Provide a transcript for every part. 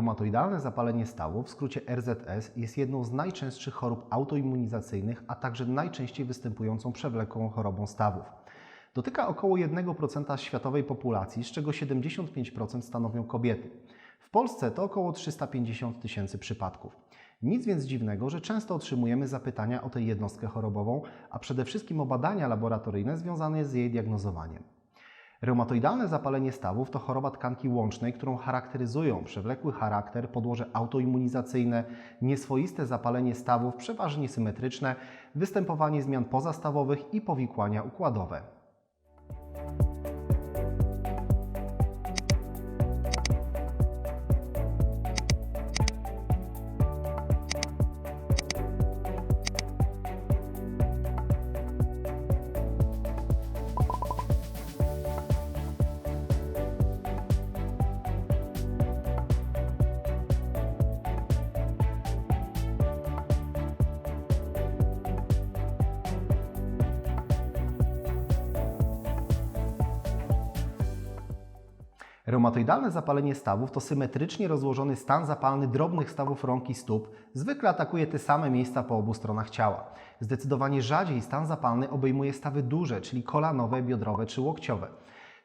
Reumatoidalne zapalenie stawów, w skrócie RZS, jest jedną z najczęstszych chorób autoimmunizacyjnych, a także najczęściej występującą przewlekłą chorobą stawów. Dotyka około 1% światowej populacji, z czego 75% stanowią kobiety. W Polsce to około 350 tysięcy przypadków. Nic więc dziwnego, że często otrzymujemy zapytania o tę jednostkę chorobową, a przede wszystkim o badania laboratoryjne związane z jej diagnozowaniem. Reumatoidalne zapalenie stawów to choroba tkanki łącznej, którą charakteryzują przewlekły charakter, podłoże autoimmunizacyjne, nieswoiste zapalenie stawów, przeważnie symetryczne, występowanie zmian pozastawowych i powikłania układowe. Reumatoidalne zapalenie stawów to symetrycznie rozłożony stan zapalny drobnych stawów rąk i stóp. Zwykle atakuje te same miejsca po obu stronach ciała. Zdecydowanie rzadziej stan zapalny obejmuje stawy duże, czyli kolanowe, biodrowe czy łokciowe.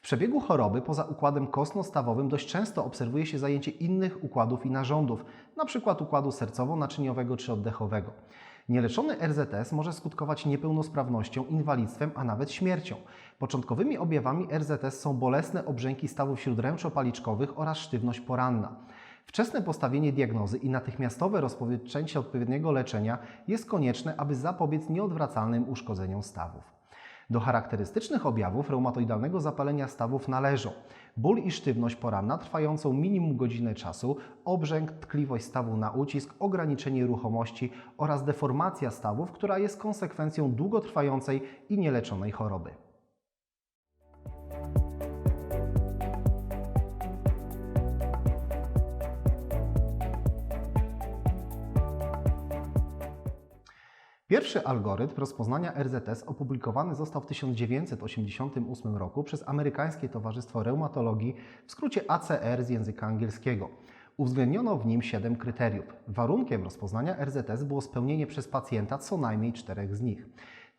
W przebiegu choroby poza układem kostno-stawowym dość często obserwuje się zajęcie innych układów i narządów, np. układu sercowo-naczyniowego czy oddechowego. Nieleczony RZS może skutkować niepełnosprawnością, inwalidztwem, a nawet śmiercią. Początkowymi objawami RZS są bolesne obrzęki stawów śródręczo-paliczkowych oraz sztywność poranna. Wczesne postawienie diagnozy i natychmiastowe rozpoczęcie odpowiedniego leczenia jest konieczne, aby zapobiec nieodwracalnym uszkodzeniom stawów. Do charakterystycznych objawów reumatoidalnego zapalenia stawów należą ból i sztywność poranna trwającą minimum godzinę czasu, obrzęk, tkliwość stawu na ucisk, ograniczenie ruchomości oraz deformacja stawów, która jest konsekwencją długotrwającej i nieleczonej choroby. Pierwszy algorytm rozpoznania RZS opublikowany został w 1988 roku przez Amerykańskie Towarzystwo Reumatologii, w skrócie ACR z języka angielskiego. Uwzględniono w nim 7 kryteriów. Warunkiem rozpoznania RZS było spełnienie przez pacjenta co najmniej czterech z nich.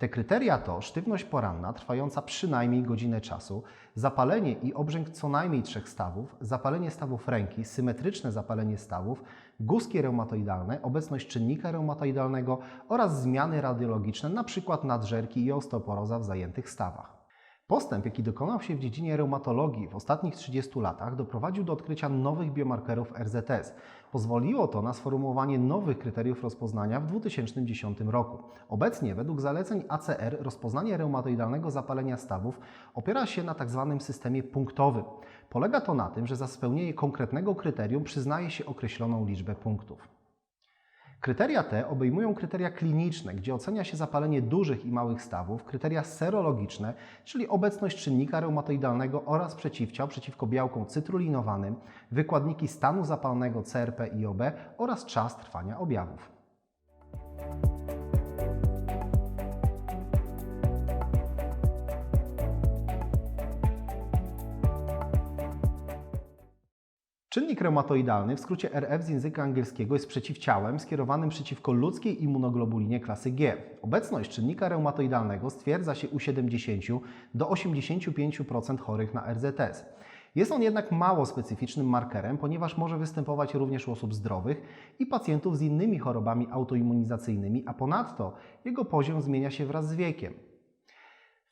Te kryteria to sztywność poranna trwająca przynajmniej godzinę czasu, zapalenie i obrzęk co najmniej trzech stawów, zapalenie stawów ręki, symetryczne zapalenie stawów, guzki reumatoidalne, obecność czynnika reumatoidalnego oraz zmiany radiologiczne, np. nadżerki i osteoporoza w zajętych stawach. Postęp, jaki dokonał się w dziedzinie reumatologii w ostatnich 30 latach, doprowadził do odkrycia nowych biomarkerów RZS. Pozwoliło to na sformułowanie nowych kryteriów rozpoznania w 2010 roku. Obecnie, według zaleceń ACR, rozpoznanie reumatoidalnego zapalenia stawów opiera się na tzw. systemie punktowym. Polega to na tym, że za spełnienie konkretnego kryterium przyznaje się określoną liczbę punktów. Kryteria te obejmują kryteria kliniczne, gdzie ocenia się zapalenie dużych i małych stawów, kryteria serologiczne, czyli obecność czynnika reumatoidalnego oraz przeciwciał przeciwko białkom cytrulinowanym, wykładniki stanu zapalnego CRP i OB oraz czas trwania objawów. Czynnik reumatoidalny, w skrócie RF z języka angielskiego, jest przeciwciałem skierowanym przeciwko ludzkiej immunoglobulinie klasy G. Obecność czynnika reumatoidalnego stwierdza się u 70 do 85% chorych na RZS. Jest on jednak mało specyficznym markerem, ponieważ może występować również u osób zdrowych i pacjentów z innymi chorobami autoimmunizacyjnymi, a ponadto jego poziom zmienia się wraz z wiekiem.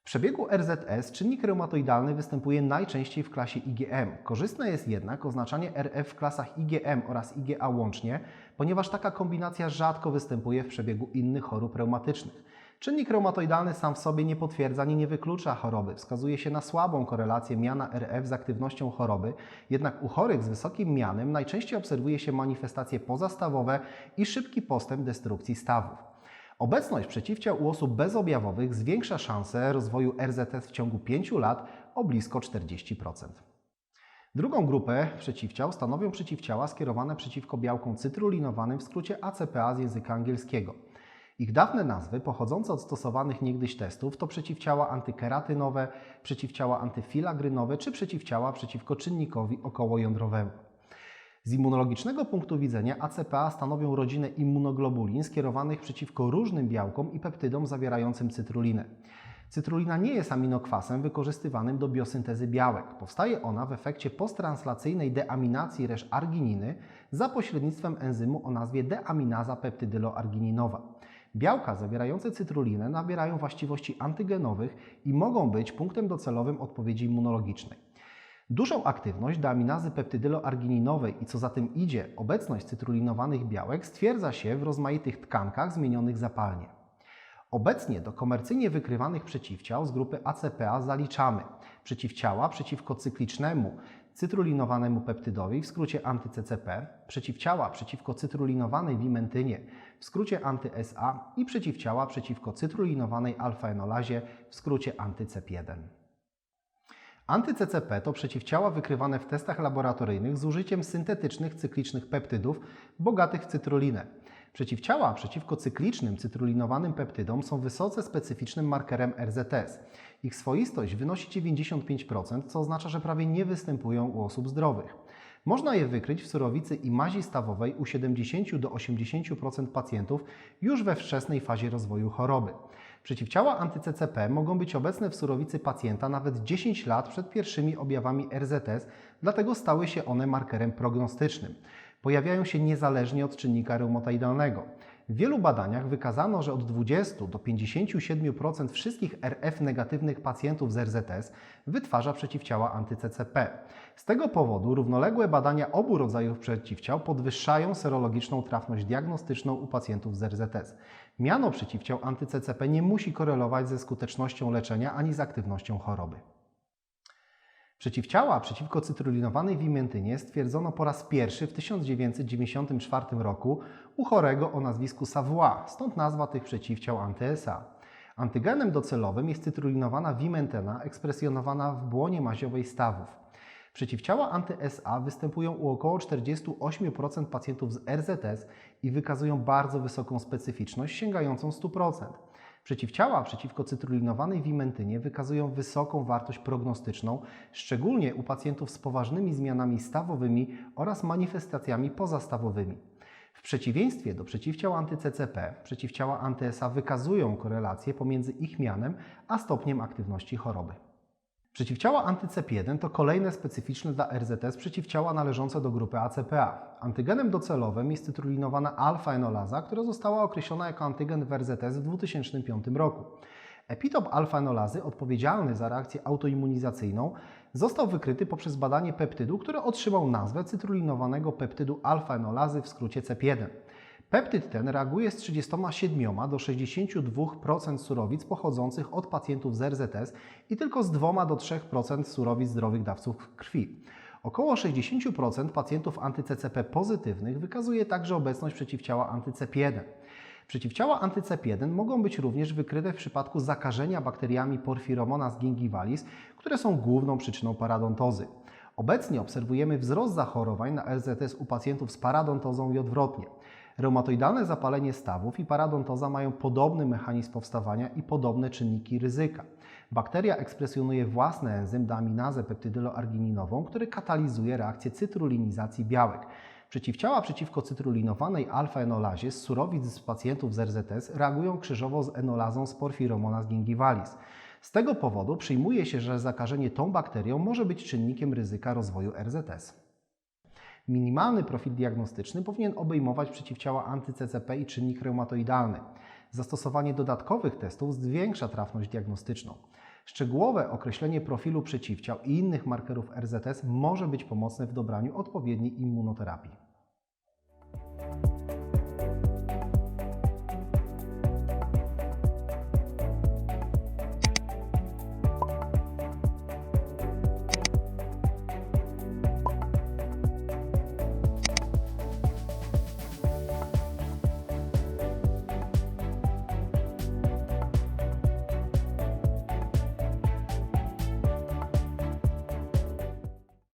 Przebiegu RZS czynnik reumatoidalny występuje najczęściej w klasie IgM. Korzystne jest jednak oznaczanie RF w klasach IgM oraz IgA łącznie, ponieważ taka kombinacja rzadko występuje w przebiegu innych chorób reumatycznych. Czynnik reumatoidalny sam w sobie nie potwierdza ani nie wyklucza choroby. Wskazuje się na słabą korelację miana RF z aktywnością choroby, jednak u chorych z wysokim mianem najczęściej obserwuje się manifestacje pozastawowe i szybki postęp destrukcji stawów. Obecność przeciwciał u osób bezobjawowych zwiększa szanse rozwoju RZS w ciągu 5 lat o blisko 40%. Drugą grupę przeciwciał stanowią przeciwciała skierowane przeciwko białkom cytrulinowanym, w skrócie ACPA z języka angielskiego. Ich dawne nazwy, pochodzące od stosowanych niegdyś testów, to przeciwciała antykeratynowe, przeciwciała antyfilagrynowe czy przeciwciała przeciwko czynnikowi okołojądrowemu. Z immunologicznego punktu widzenia ACPA stanowią rodzinę immunoglobulin skierowanych przeciwko różnym białkom i peptydom zawierającym cytrulinę. Cytrulina nie jest aminokwasem wykorzystywanym do biosyntezy białek. Powstaje ona w efekcie posttranslacyjnej deaminacji resz argininy za pośrednictwem enzymu o nazwie deaminaza peptydyloargininowa. Białka zawierające cytrulinę nabierają właściwości antygenowych i mogą być punktem docelowym odpowiedzi immunologicznej. Dużą aktywność deaminazy peptydyloargininowej i co za tym idzie obecność cytrulinowanych białek stwierdza się w rozmaitych tkankach zmienionych zapalnie. Obecnie do komercyjnie wykrywanych przeciwciał z grupy ACPA zaliczamy przeciwciała przeciwko cyklicznemu cytrulinowanemu peptydowi, w skrócie anty-CCP, przeciwciała przeciwko cytrulinowanej wimentynie, w skrócie anty-SA i przeciwciała przeciwko cytrulinowanej alfa-enolazie, w skrócie anty-CEP1. Anty-CCP to przeciwciała wykrywane w testach laboratoryjnych z użyciem syntetycznych cyklicznych peptydów bogatych w cytrulinę. Przeciwciała przeciwko cyklicznym cytrulinowanym peptydom są wysoce specyficznym markerem RZS. Ich swoistość wynosi 95%, co oznacza, że prawie nie występują u osób zdrowych. Można je wykryć w surowicy i mazi stawowej u 70 do 80% pacjentów już we wczesnej fazie rozwoju choroby. Przeciwciała anty-CCP mogą być obecne w surowicy pacjenta nawet 10 lat przed pierwszymi objawami RZS, dlatego stały się one markerem prognostycznym. Pojawiają się niezależnie od czynnika reumatoidalnego. W wielu badaniach wykazano, że od 20 do 57% wszystkich RF negatywnych pacjentów z RZS wytwarza przeciwciała anty-CCP. Z tego powodu równoległe badania obu rodzajów przeciwciał podwyższają serologiczną trafność diagnostyczną u pacjentów z RZS. Miano przeciwciał anty-CCP nie musi korelować ze skutecznością leczenia ani z aktywnością choroby. Przeciwciała przeciwko cytrulinowanej wimentynie stwierdzono po raz pierwszy w 1994 roku u chorego o nazwisku Savoy, stąd nazwa tych przeciwciał anty-SA. Antygenem docelowym jest cytrulinowana wimentyna ekspresjonowana w błonie maziowej stawów. Przeciwciała anty-SA występują u około 48% pacjentów z RZS i wykazują bardzo wysoką specyficzność sięgającą 100%. Przeciwciała przeciwko cytrulinowanej wimentynie wykazują wysoką wartość prognostyczną, szczególnie u pacjentów z poważnymi zmianami stawowymi oraz manifestacjami pozastawowymi. W przeciwieństwie do przeciwciał anty-CCP, przeciwciała anty-SA wykazują korelację pomiędzy ich mianem a stopniem aktywności choroby. Przeciwciała antyCEP1 to kolejne specyficzne dla RZS przeciwciała należące do grupy ACPA. Antygenem docelowym jest cytrulinowana alfa-enolaza, która została określona jako antygen w RZS w 2005 roku. Epitop alfa-enolazy odpowiedzialny za reakcję autoimmunizacyjną został wykryty poprzez badanie peptydu, który otrzymał nazwę cytrulinowanego peptydu alfa-enolazy w skrócie CEP1. Peptyd ten reaguje z 37 do 62% surowic pochodzących od pacjentów z RZS i tylko z 2 do 3% surowic zdrowych dawców krwi. Około 60% pacjentów antyCCP pozytywnych wykazuje także obecność przeciwciała antyCEP1. Przeciwciała antyCEP1 mogą być również wykryte w przypadku zakażenia bakteriami Porphyromonas gingivalis, które są główną przyczyną paradontozy. Obecnie obserwujemy wzrost zachorowań na RZS u pacjentów z paradontozą i odwrotnie. Reumatoidalne zapalenie stawów i paradontoza mają podobny mechanizm powstawania i podobne czynniki ryzyka. Bakteria ekspresjonuje własny enzym deaminazę peptydyloargininową, który katalizuje reakcję cytrulinizacji białek. Przeciwciała przeciwko cytrulinowanej alfa-enolazie z surowic z pacjentów z RZS reagują krzyżowo z enolazą z Porphyromonas gingivalis. Z tego powodu przyjmuje się, że zakażenie tą bakterią może być czynnikiem ryzyka rozwoju RZS. Minimalny profil diagnostyczny powinien obejmować przeciwciała anty-CCP i czynnik reumatoidalny. Zastosowanie dodatkowych testów zwiększa trafność diagnostyczną. Szczegółowe określenie profilu przeciwciał i innych markerów RZS może być pomocne w dobraniu odpowiedniej immunoterapii.